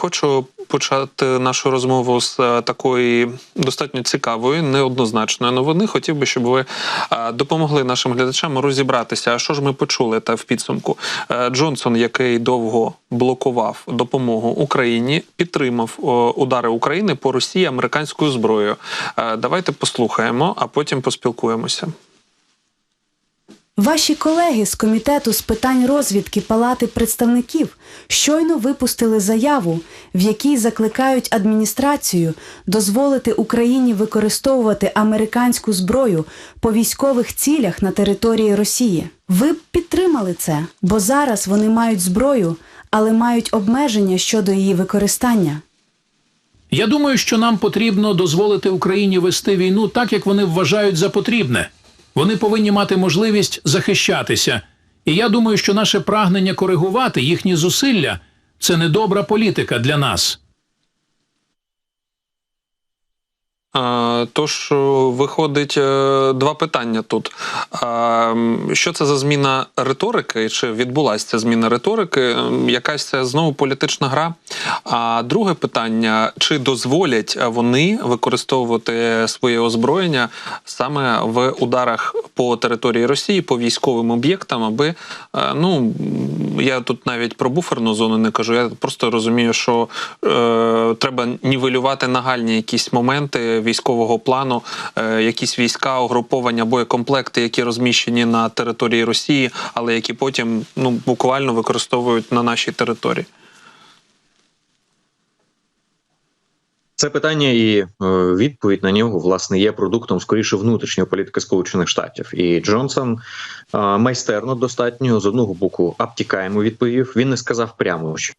Хочу почати нашу розмову з е, такої достатньо цікавої, неоднозначної новини. Хотів би, щоб ви е, допомогли нашим глядачам розібратися, а що ж ми почули та в підсумку. Е, Джонсон, який довго блокував допомогу Україні, підтримав удари України по Росії американською зброєю. Давайте послухаємо, а потім поспілкуємося. Ваші колеги з комітету з питань розвідки Палати представників щойно випустили заяву, в якій закликають адміністрацію дозволити Україні використовувати американську зброю по військових цілях на території Росії. Ви б підтримали це, бо зараз вони мають зброю, але мають обмеження щодо її використання. Я думаю, що нам потрібно дозволити Україні вести війну так, як вони вважають за потрібне. Вони повинні мати можливість захищатися. І я думаю, що наше прагнення коригувати їхні зусилля це недобра політика для нас. А, Тож виходить е, два питання тут. Що це за зміна риторики? Чи відбулася ця зміна риторики? Якась це знову політична гра? А друге питання: чи дозволять вони використовувати своє озброєння саме в ударах по території Росії, по військовим об'єктам, аби е, ну я тут навіть про буферну зону не кажу. Я просто розумію, що е, треба нівелювати нагальні якісь моменти військового плану, е, якісь війська, угруповання, боєкомплекти, які розміщені на території Росії, але які потім ну буквально використовують на нашій території. Це питання і е, відповідь на нього власне є продуктом скоріше внутрішньої політики Сполучених Штатів. І Джонсон е, майстерно достатньо з одного боку обтікаємо відповів. Він не сказав прямо, що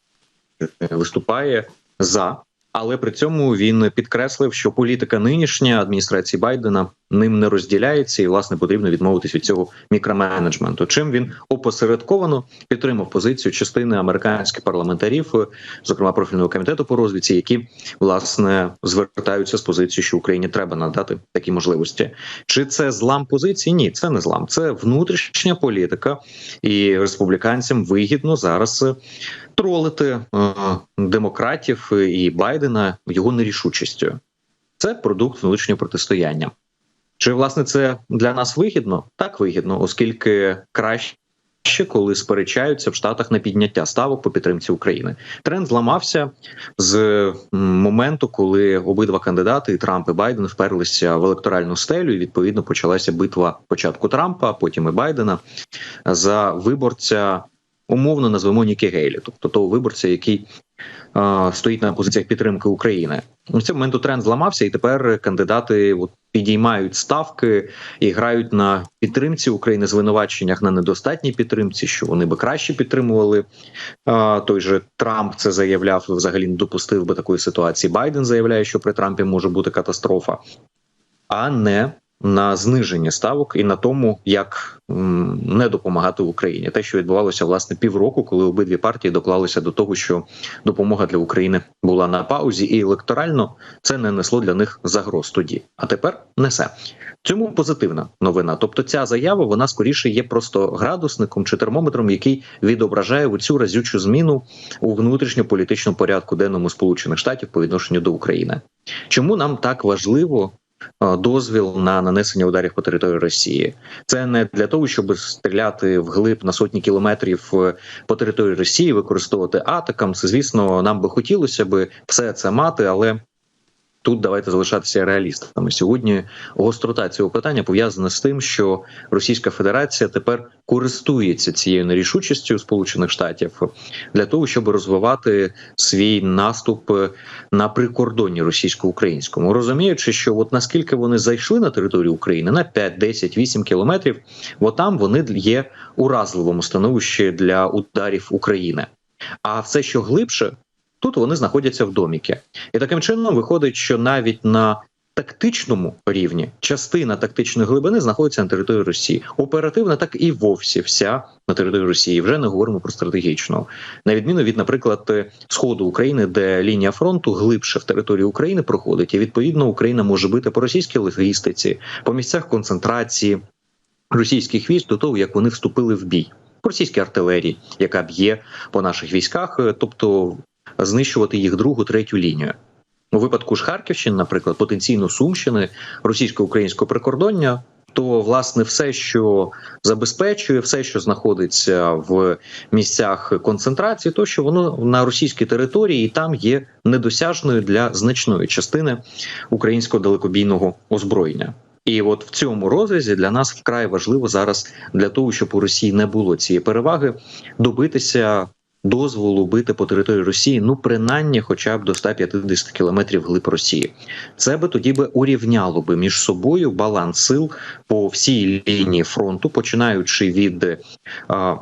виступає за. Але при цьому він підкреслив, що політика нинішня адміністрації Байдена ним не розділяється, і власне потрібно відмовитись від цього мікроменеджменту. Чим він опосередковано підтримав позицію частини американських парламентарів, е, зокрема профільного комітету по розвідці, які власне звертаються з позицією, що Україні треба надати такі можливості. Чи це злам позиції? Ні, це не злам, це внутрішня політика, і республіканцям вигідно зараз е, тролити е, демократів і Байдена його нерішучістю. Це продукт внутрішнього протистояння. Чи власне це для нас вигідно? Так вигідно, оскільки краще. Коли сперечаються в Штатах на підняття ставок по підтримці України, тренд зламався з моменту, коли обидва кандидати, і Трамп і Байден, вперлися в електоральну стелю. і Відповідно, почалася битва початку Трампа, потім і Байдена за виборця, умовно назвемо Нікі Гейлі, тобто того виборця, який е, стоїть на позиціях підтримки України. У цьому моменту тренд зламався, і тепер кандидати от, підіймають ставки і грають на підтримці України звинуваченнях на недостатній підтримці, що вони би краще підтримували. А, той же Трамп це заявляв, взагалі не допустив би такої ситуації. Байден заявляє, що при Трампі може бути катастрофа, а не на зниження ставок і на тому, як не допомагати Україні, те, що відбувалося власне півроку, коли обидві партії доклалися до того, що допомога для України була на паузі, і електорально це не несло для них загроз тоді. А тепер несе. Цьому позитивна новина. Тобто, ця заява вона скоріше є просто градусником чи термометром, який відображає цю разючу зміну у внутрішньополітичному порядку денному Сполучених Штатів по відношенню до України. Чому нам так важливо дозвіл на нанесення ударів по території Росії? Це не для того, щоб стріляти вглиб на сотні кілометрів е, по території Росії, використовувати атакам. Це звісно, нам би хотілося би все це мати, але. Тут давайте залишатися реалістами. Сьогодні гострота цього питання пов'язана з тим, що Російська Федерація тепер користується цією нерішучістю Сполучених Штатів для того, щоб розвивати свій наступ на прикордонні російсько-українському, розуміючи, що от наскільки вони зайшли на територію України на 5, 10, 8 кілометрів, бо там вони є уразливому становищі для ударів України. А все, що глибше, Тут вони знаходяться в доміки, і таким чином виходить, що навіть на тактичному рівні частина тактичної глибини знаходиться на території Росії. Оперативна так і вовсі вся на території Росії. Вже не говоримо про стратегічну, на відміну від, наприклад, сходу України, де лінія фронту глибше в території України проходить, і відповідно Україна може бити по російській логістиці, по місцях концентрації російських військ до того, як вони вступили в бій. Російській артилерії, яка б'є по наших військах, тобто знищувати їх другу, третю лінію. У випадку ж Харківщини, наприклад, потенційно Сумщини, російсько-українського прикордоння, то власне все, що забезпечує, все, що знаходиться в місцях концентрації, то що воно на російській території і там є недосяжною для значної частини українського далекобійного озброєння. І от в цьому розрізі для нас вкрай важливо зараз для того, щоб у Росії не було цієї переваги, добитися дозволу бити по території Росії, ну принаймні, хоча б до 150 кілометрів глиб Росії. Це би тоді би урівняло би між собою баланс сил по всій лінії фронту, починаючи від. А,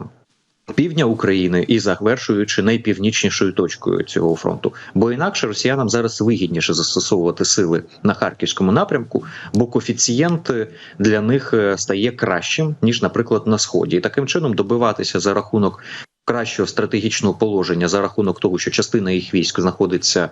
Півдня України і завершуючи найпівнічнішою точкою цього фронту, бо інакше росіянам зараз вигідніше застосовувати сили на харківському напрямку, бо коефіцієнт для них е, стає кращим ніж, наприклад, на сході, і таким чином добиватися за рахунок кращого стратегічного положення за рахунок того, що частина їх військ знаходиться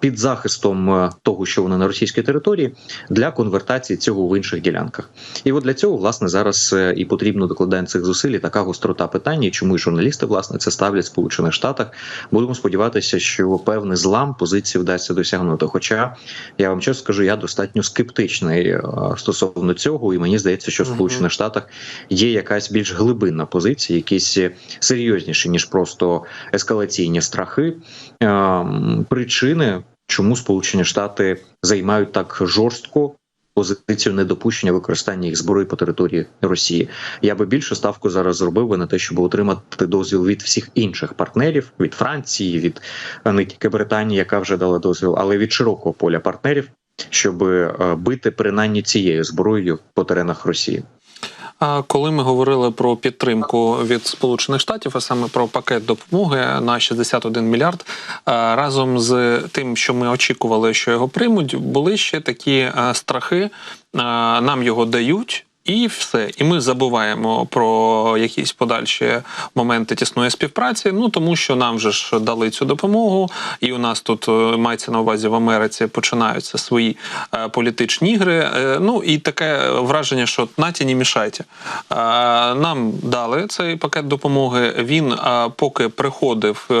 під захистом того, що вони на російській території, для конвертації цього в інших ділянках. І от для цього власне зараз е, і потрібно докладання цих зусиль і така гострота питання, чому і журналісти власне це ставлять в Сполучених Штатах. Будемо сподіватися, що певний злам позиції вдасться досягнути. Хоча я вам чесно скажу, я достатньо скептичний стосовно цього, і мені здається, що в Сполучених Штатах є якась більш глибинна позиція, якісь серйозніші ніж просто ескалаційні страхи, ем, причини, чому Сполучені Штати займають так жорстко. Позицію недопущення використання їх зброї по території Росії. Я би більше ставку зараз зробив би на те, щоб отримати дозвіл від всіх інших партнерів, від Франції, від а не тільки Британії, яка вже дала дозвіл, але від широкого поля партнерів, щоб е, бити принаймні цією зброєю по теренах Росії. Коли ми говорили про підтримку від Сполучених Штатів, а саме про пакет допомоги на 61 мільярд, разом з тим, що ми очікували, що його приймуть, були ще такі страхи. Нам його дають. І все, і ми забуваємо про якісь подальші моменти тісної співпраці. Ну тому що нам же ж дали цю допомогу, і у нас тут е, мається на увазі в Америці починаються свої е, політичні ігри. Е, ну і таке враження, що наті не мішайте. Е, нам дали цей пакет допомоги. Він е, поки приходив, е,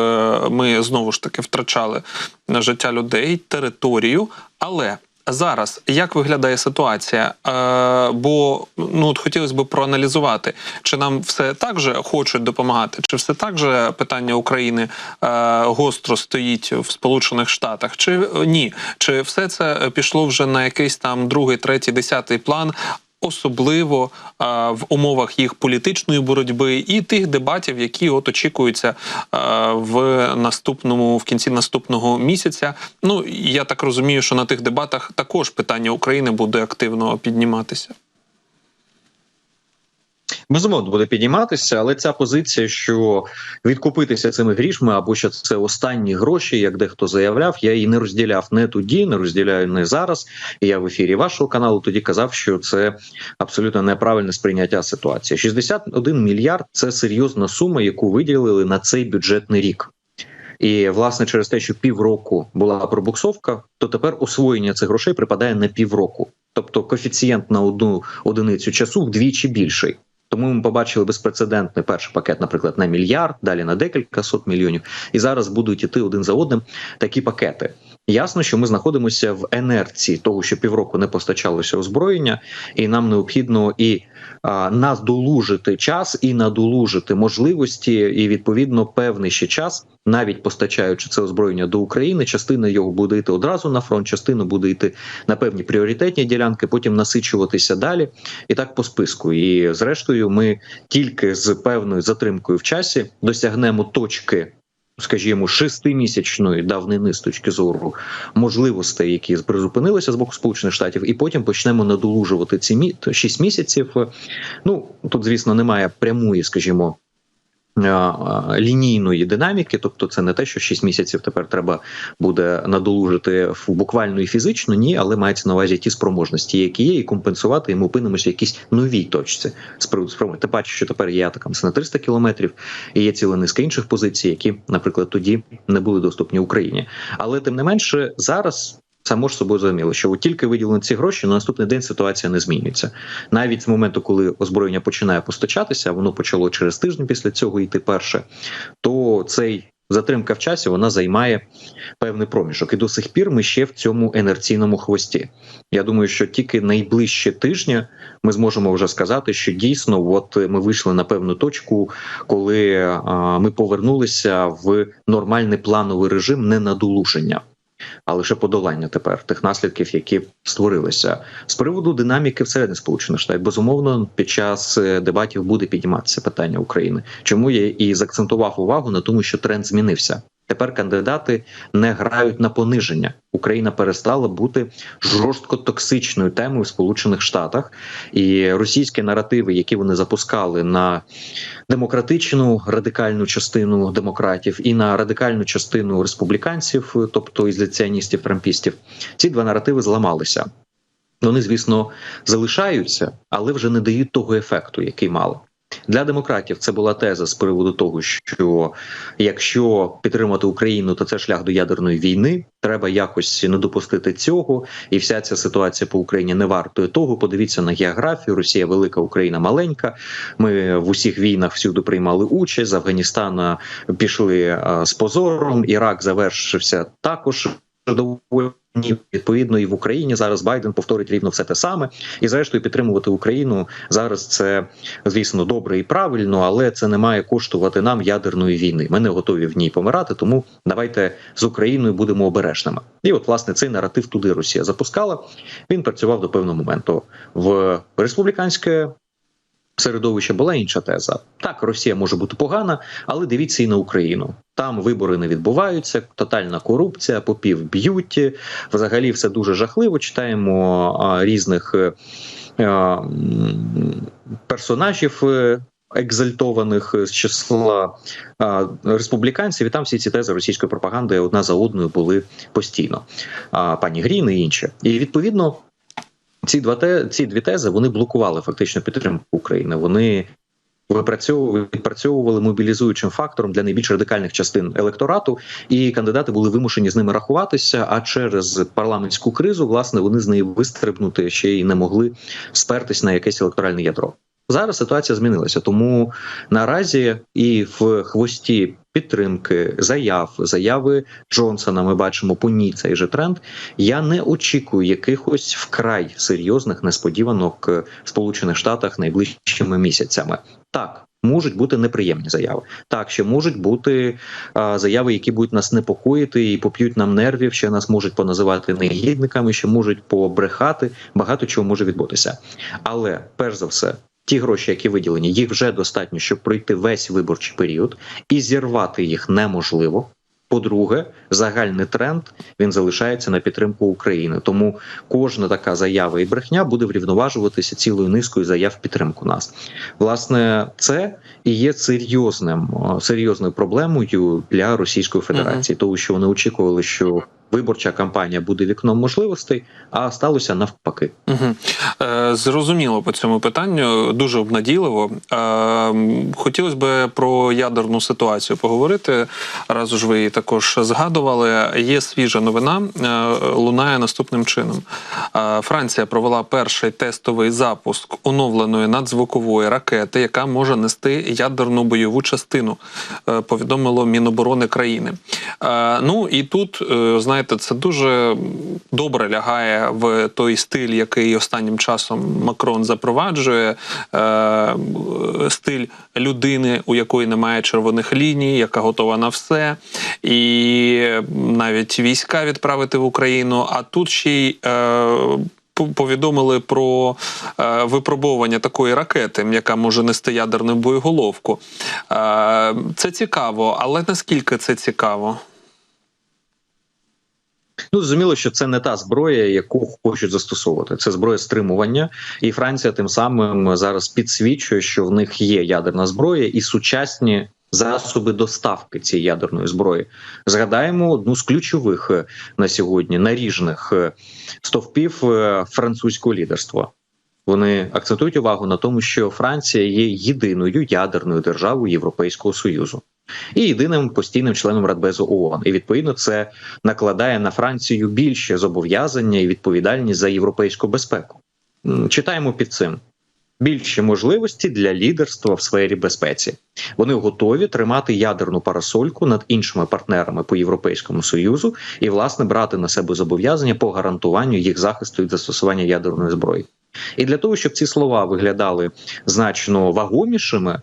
ми знову ж таки втрачали життя людей, територію, але. Зараз як виглядає ситуація? Е, бо ну от хотілося б проаналізувати, чи нам все так же хочуть допомагати, чи все так же питання України е, гостро стоїть в Сполучених Штатах, чи е, ні? Чи все це пішло вже на якийсь там другий, третій, десятий план? Особливо е, в умовах їх політичної боротьби і тих дебатів, які от очікуються е, в наступному в кінці наступного місяця. Ну я так розумію, що на тих дебатах також питання України буде активно підніматися. Безумовно буде підійматися, але ця позиція, що відкупитися цими грішми, або що це останні гроші, як дехто заявляв, я її не розділяв не тоді, не розділяю не зараз. І я в ефірі вашого каналу тоді казав, що це абсолютно неправильне сприйняття ситуації. 61 мільярд це серйозна сума, яку виділили на цей бюджетний рік. І власне через те, що півроку була пробуксовка, то тепер освоєння цих грошей припадає на півроку. Тобто коефіцієнт на одну одиницю часу вдвічі більший. Тому ми побачили безпрецедентний перший пакет, наприклад, на мільярд, далі на декілька сот мільйонів. І зараз будуть іти один за одним такі пакети. Ясно, що ми знаходимося в енерції того, що півроку не постачалося озброєння, і нам необхідно і а, надолужити час, і надолужити можливості, і відповідно певний ще час, навіть постачаючи це озброєння до України. Частина його буде йти одразу на фронт, частина буде йти на певні пріоритетні ділянки, потім насичуватися далі, і так по списку. І зрештою, ми тільки з певною затримкою в часі досягнемо точки. Скажімо, шестимісячної давнини з точки зору можливостей, які призупинилися з боку Сполучених Штатів, і потім почнемо надолужувати ці мі... шість місяців. Ну тут, звісно, немає прямої, скажімо. Лінійної динаміки, тобто це не те, що 6 місяців тепер треба буде надолужити буквально і фізично, ні, але мається на увазі ті спроможності, які є, і компенсувати, і ми опинимося в якійсь новій точці спроможності. Ти бачиш, що тепер є атакам на 300 кілометрів, і є ціла низка інших позицій, які, наприклад, тоді не були доступні Україні. Але тим не менше зараз. Само ж собою зрозуміло, що от тільки виділені ці гроші на наступний день ситуація не змінюється. Навіть з моменту, коли озброєння починає постачатися, воно почало через тиждень після цього йти перше. То цей затримка в часі вона займає певний проміжок. І до сих пір ми ще в цьому інерційному хвості. Я думаю, що тільки найближчі тижні ми зможемо вже сказати, що дійсно, от ми вийшли на певну точку, коли а, ми повернулися в нормальний плановий режим не надолуження. А лише подолання тепер тих наслідків, які створилися з приводу динаміки всередині сполучених штатів. Безумовно, під час е, дебатів буде підніматися питання України. Чому я і заакцентував увагу на тому, що тренд змінився. Тепер кандидати не грають на пониження. Україна перестала бути жорстко токсичною темою в Сполучених Штатах, і російські наративи, які вони запускали на демократичну радикальну частину демократів і на радикальну частину республіканців, тобто ізоляціоністів, трампістів, ці два наративи зламалися. Вони, звісно, залишаються, але вже не дають того ефекту, який мали. Для демократів це була теза з приводу того, що якщо підтримати Україну, то це шлях до ядерної війни. Треба якось не допустити цього, і вся ця ситуація по Україні не вартує того. Подивіться на географію. Росія велика, Україна маленька. Ми в усіх війнах всюди приймали участь. З Афганістана пішли а, з позором. Ірак завершився також доволі. Ні, відповідно, і в Україні зараз Байден повторить рівно все те саме, і зрештою підтримувати Україну зараз це звісно добре і правильно, але це не має коштувати нам ядерної війни. Ми не готові в ній помирати. Тому давайте з Україною будемо обережними. І от власне цей наратив туди Росія запускала. Він працював до певного моменту в республіканське. Середовище була інша теза. Так, Росія може бути погана, але дивіться і на Україну. Там вибори не відбуваються, тотальна корупція, попів б'ють. Взагалі, все дуже жахливо. Читаємо а, різних е, а, персонажів. е, Екзальтованих з числа а, республіканців, і там всі ці тези російської пропаганди одна за одною були постійно. А, пані Грін і інше. І відповідно ці два те, ці дві тези вони блокували фактично підтримку України. Вони відпрацьовували мобілізуючим фактором для найбільш радикальних частин електорату, і кандидати були вимушені з ними рахуватися. А через парламентську кризу, власне, вони з неї вистрибнути ще й не могли спертись на якесь електоральне ядро. Зараз ситуація змінилася, тому наразі і в хвості підтримки заяв, заяви Джонсона. Ми бачимо по ній цей же тренд. Я не очікую якихось вкрай серйозних несподіванок в Сполучених Штатах найближчими місяцями. Так. Можуть бути неприємні заяви. Так, ще можуть бути а, заяви, які будуть нас непокоїти і поп'ють нам нервів, ще нас можуть поназивати негідниками, ще можуть побрехати. Багато чого може відбутися. Але перш за все, ті гроші, які виділені, їх вже достатньо, щоб пройти весь виборчий період, і зірвати їх неможливо. По-друге, загальний тренд він залишається на підтримку України. Тому кожна така заява і брехня буде врівноважуватися цілою низкою заяв підтримку нас. Власне, це і є серйозним серйозною проблемою для Російської Федерації, тому що вони очікували, що виборча кампанія буде вікном можливостей, а сталося навпаки. Угу. Е, Зрозуміло по цьому питанню, дуже обнадійливо. Е, Хотілося б про ядерну ситуацію поговорити. Раз уж ви її також згадували. Є свіжа новина, е, лунає наступним чином. Е, Франція провела перший тестовий запуск оновленої надзвукової ракети, яка може нести ядерну бойову частину. Е, Повідомило Міноборони країни. Ну і тут е, знаєте, це дуже добре лягає в той стиль, який останнім часом Макрон запроваджує. Е, стиль людини, у якої немає червоних ліній, яка готова на все, і навіть війська відправити в Україну. А тут ще й е, повідомили про е, випробовування такої ракети, яка може нести ядерну боєголовку. Е, це цікаво, але наскільки це цікаво? Ну, зрозуміло, що це не та зброя, яку хочуть застосовувати. Це зброя стримування, і Франція тим самим зараз підсвічує, що в них є ядерна зброя і сучасні засоби доставки цієї ядерної зброї. Згадаємо одну з ключових на сьогодні наріжних стовпів французького лідерства. Вони акцентують увагу на тому, що Франція є єдиною ядерною державою Європейського союзу і єдиним постійним членом Радбезу ООН. І відповідно це накладає на Францію більше зобов'язання і відповідальність за європейську безпеку. Читаємо під цим. більші можливості для лідерства в сфері безпеці. Вони готові тримати ядерну парасольку над іншими партнерами по Європейському союзу і, власне, брати на себе зобов'язання по гарантуванню їх захисту від застосування ядерної зброї. І для того, щоб ці слова виглядали значно вагомішими.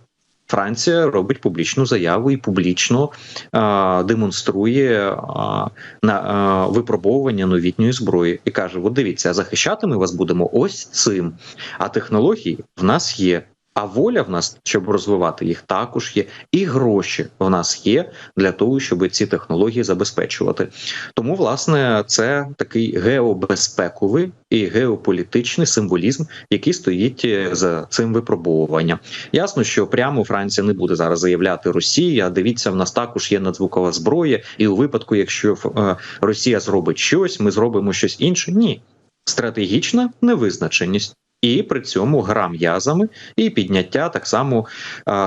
Франція робить публічну заяву і публічно а, демонструє а, на а, випробовування новітньої зброї і каже: От дивіться, захищати ми вас будемо ось цим. А технології в нас є. А воля в нас, щоб розвивати їх, також є, і гроші в нас є для того, щоб ці технології забезпечувати. Тому, власне, це такий геобезпековий і геополітичний символізм, який стоїть е, за цим випробовуванням. Ясно, що прямо Франція не буде зараз заявляти Росії. А дивіться, в нас також є надзвукова зброя, і у випадку, якщо е, Росія зробить щось, ми зробимо щось інше. Ні, стратегічна невизначеність. І при цьому гра м'язами і підняття так само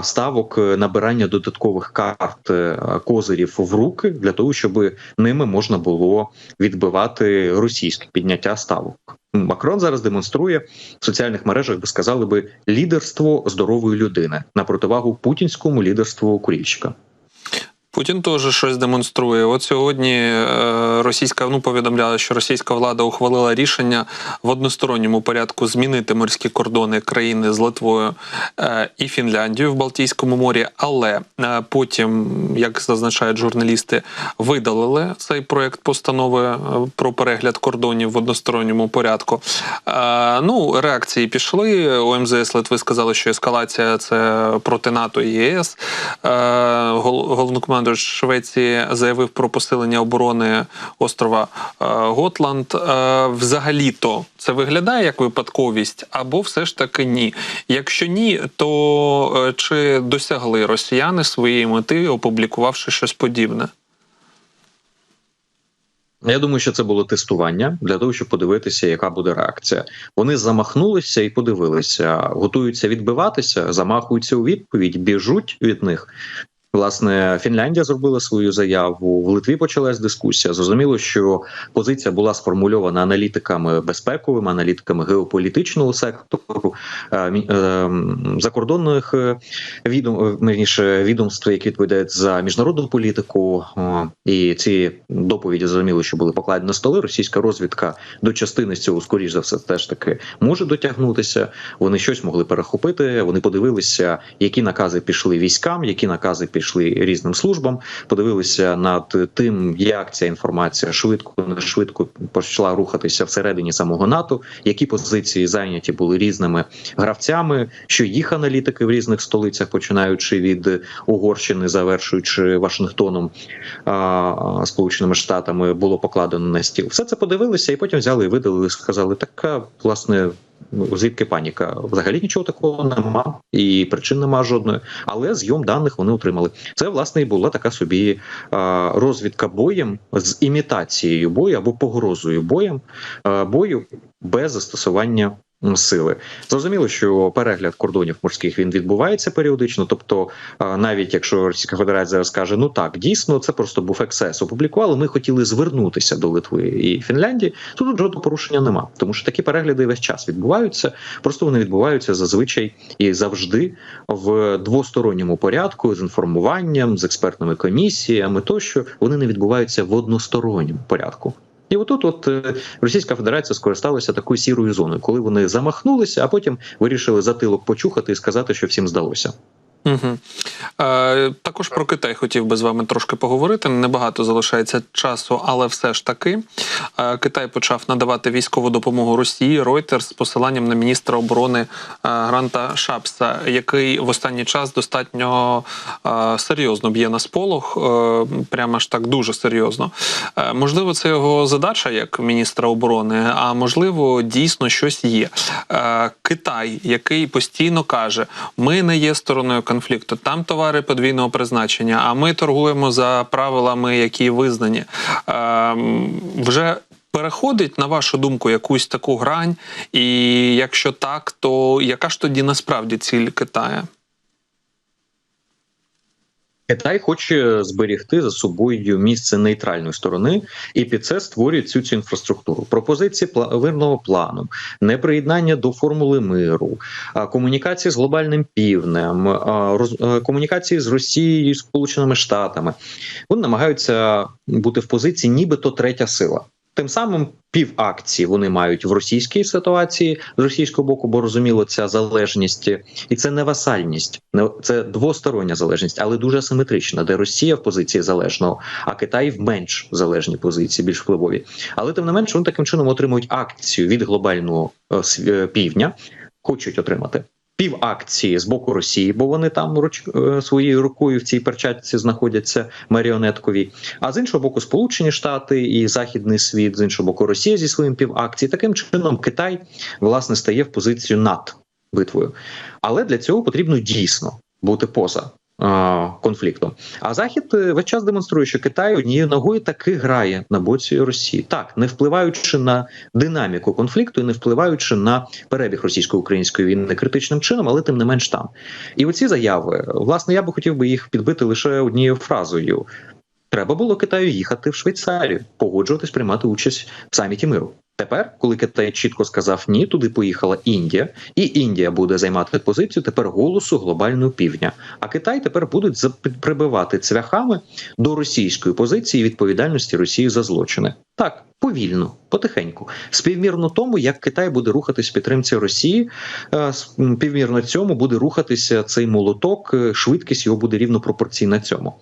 ставок е, набирання додаткових карт е, козирів в руки для того, щоб ними можна було відбивати російське підняття ставок. Макрон зараз демонструє в соціальних мережах, би сказали би, лідерство здорової людини на противагу путінському лідерству курільщика. Путін теж щось демонструє. От сьогодні е, російська ну повідомляла, що російська влада ухвалила рішення в односторонньому порядку змінити морські кордони країни з Литвою е, і Фінляндією в Балтійському морі. Але е, потім, як зазначають журналісти, видалили цей проект постанови про перегляд кордонів в односторонньому порядку. Ну реакції пішли. У МЗС Литви сказали, що ескалація це проти НАТО і ЄС. Е, Головнокомандувач Швеції заявив про посилення оборони острова е, Готланд. Е, Взагалі-то це виглядає як випадковість, або все ж таки ні. Якщо ні, то е, чи досягли росіяни своєї мети, опублікувавши щось подібне? Я думаю, що це було тестування для того, щоб подивитися, яка буде реакція. Вони замахнулися і подивилися, готуються відбиватися, замахуються у відповідь, біжуть від них. Власне, Фінляндія зробила свою заяву. В Литві почалась дискусія. Зрозуміло, що позиція була сформульована аналітиками безпековими, аналітиками геополітичного сектору, е, е, закордонних е, відом, відомств, які відповідають за міжнародну політику. І ці доповіді зрозуміло, що були покладені на столи. Російська розвідка до частини цього, скоріш за все, теж таки може дотягнутися. Вони щось могли перехопити. Вони подивилися, які накази пішли військам, які накази пішли різним службам. Подивилися над тим, як ця інформація швидко не швидко почала рухатися всередині самого НАТО, які позиції зайняті були різними гравцями, що їх аналітики в різних столицях, починаючи від Угорщини, завершуючи Вашингтоном, а, Сполученими Штатами, було покладено на стіл. Все це подивилися, і потім взяли і видали, сказали, така власне. Звідки паніка? Взагалі нічого такого нема, і причин нема жодної. Але зйом даних вони отримали. Це власне і була така собі розвідка боєм з імітацією бою або погрозою боєм бою без застосування сили. Зрозуміло, що перегляд кордонів морських він відбувається періодично. Тобто, навіть якщо Російська Федерація зараз каже, ну так, дійсно, це просто був ексес. Опублікували. Ми хотіли звернутися до Литви і Фінляндії. Тут жодного порушення нема, тому що такі перегляди весь час відбуваються. Просто вони відбуваються зазвичай і завжди в двосторонньому порядку з інформуванням, з експертними комісіями, тощо вони не відбуваються в односторонньому порядку. І отут, от е, Російська Федерація скористалася такою сірою зоною, коли вони замахнулися, а потім вирішили затилок почухати і сказати, що всім здалося. Угу. Е, також про Китай хотів би з вами трошки поговорити. Небагато залишається часу, але все ж таки е, Китай почав надавати військову допомогу Росії Reuters з посиланням на міністра оборони е, Гранта Шапса, який в останній час достатньо е, серйозно б'є на сполох, е, прямо ж так дуже серйозно. Е, можливо, це його задача як міністра оборони, а можливо, дійсно щось є. Е, Китай, який постійно каже: ми не є стороною там товари подвійного призначення, а ми торгуємо за правилами, які визнані. Е, вже переходить, на вашу думку, якусь таку грань, і якщо так, то яка ж тоді насправді ціль Китая? Китай хоче зберігти за собою місце нейтральної сторони, і під це створює цю цю інфраструктуру. Пропозиції мирного плану, неприєднання до формули миру, комунікації з глобальним півднем, комунікації з Росією, і Сполученими Штатами. Вони намагаються бути в позиції, нібито третя сила. Тим самим пів акції вони мають в російській ситуації з російського боку, бо розуміло, ця залежність і це не васальність, не це двостороння залежність, але дуже асиметрична, де Росія в позиції залежного, а Китай в менш залежній позиції, більш впливові. Але тим не менш, вони таким чином отримують акцію від глобального е, е, півдня, хочуть отримати. Пів акції з боку Росії, бо вони там руч е, своєю рукою в цій перчатці знаходяться маріонеткові. А з іншого боку, Сполучені Штати і Західний світ, з іншого боку, Росія зі своїм півакції. Таким чином, Китай власне стає в позицію над битвою. Але для цього потрібно дійсно бути поза. Конфліктом, а захід е, весь час демонструє, що Китай однією ногою таки грає на боці Росії, так не впливаючи на динаміку конфлікту і не впливаючи на перебіг російсько-української війни критичним чином, але тим не менш там. І оці заяви, власне, я би хотів би їх підбити лише однією фразою: треба було Китаю їхати в Швейцарію, погоджуватись приймати участь в саміті миру. Тепер, коли Китай чітко сказав ні, туди поїхала Індія, і Індія буде займати позицію тепер голосу глобального півдня. А Китай тепер будуть прибивати цвяхами до російської позиції відповідальності Росії за злочини. Так, повільно, потихеньку, співмірно тому, як Китай буде рухатись в підтримці Росії, е, співмірно цьому буде рухатися цей молоток, е, швидкість його буде рівно пропорційна цьому.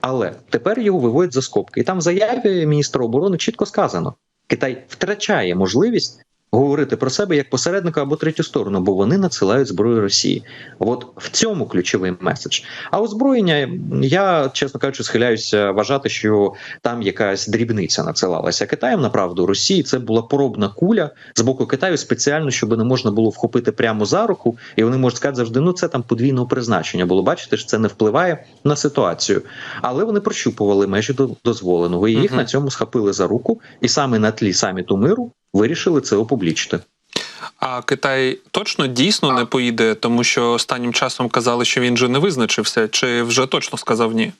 Але тепер його виводять за скобки, і там в заяві міністра оборони чітко сказано: Китай втрачає можливість говорити про себе як посередника або третю сторону, бо вони надсилають зброю Росії. От в цьому ключовий меседж. А озброєння я, чесно кажучи, схиляюся вважати, що там якась дрібниця надсилалася Китаєм. Направду Росії це була поробна куля з боку Китаю спеціально, щоб не можна було вхопити прямо за руку, і вони можуть сказати завжди: ну це там подвійного призначення було. Бачите, що це не впливає на ситуацію. Але вони прощупували межі до- дозволеного, і їх Мгм. на цьому схопили за руку, і саме на тлі саміту миру вирішили це опублічити. А Китай точно дійсно не поїде, тому що останнім часом казали, що він же не визначився, чи вже точно сказав ні?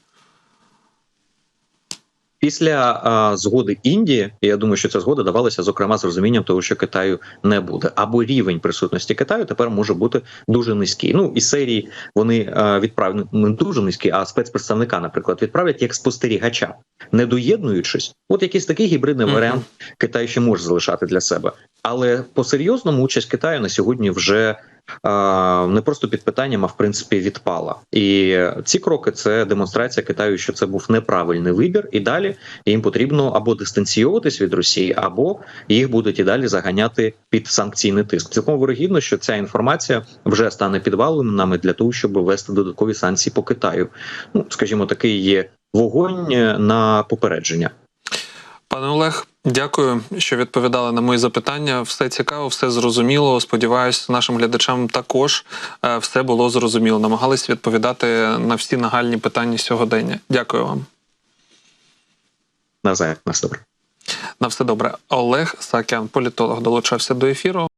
Після а, згоди Індії, я думаю, що ця згода давалася зокрема з розумінням того, що Китаю не буде, або рівень присутності Китаю тепер може бути дуже низький. Ну і серії вони а, відправлять не дуже низькі, а спецпредставника, наприклад, відправлять як спостерігача, не доєднуючись. От якийсь такий гібридний Мгм. варіант Китай ще може залишати для себе. Але по серйозному участь Китаю на сьогодні вже а, не просто під питанням, а в принципі відпала. І ці кроки це демонстрація Китаю, що це був неправильний вибір, і далі їм потрібно або дистанційовуватись від Росії, або їх будуть і далі заганяти під санкційний тиск. Цілком вирогідно, що ця інформація вже стане підвалом нами для того, щоб ввести додаткові санкції по Китаю. Ну скажімо, такий є вогонь е, на попередження. Пане Олег, дякую, що відповідали на мої запитання. Все цікаво, все зрозуміло. Сподіваюсь, нашим глядачам також е, все було зрозуміло. Намагались відповідати на всі нагальні питання сьогодення. Дякую вам. На все добре. На все добре. Олег Сакян, політолог, долучався до ефіру.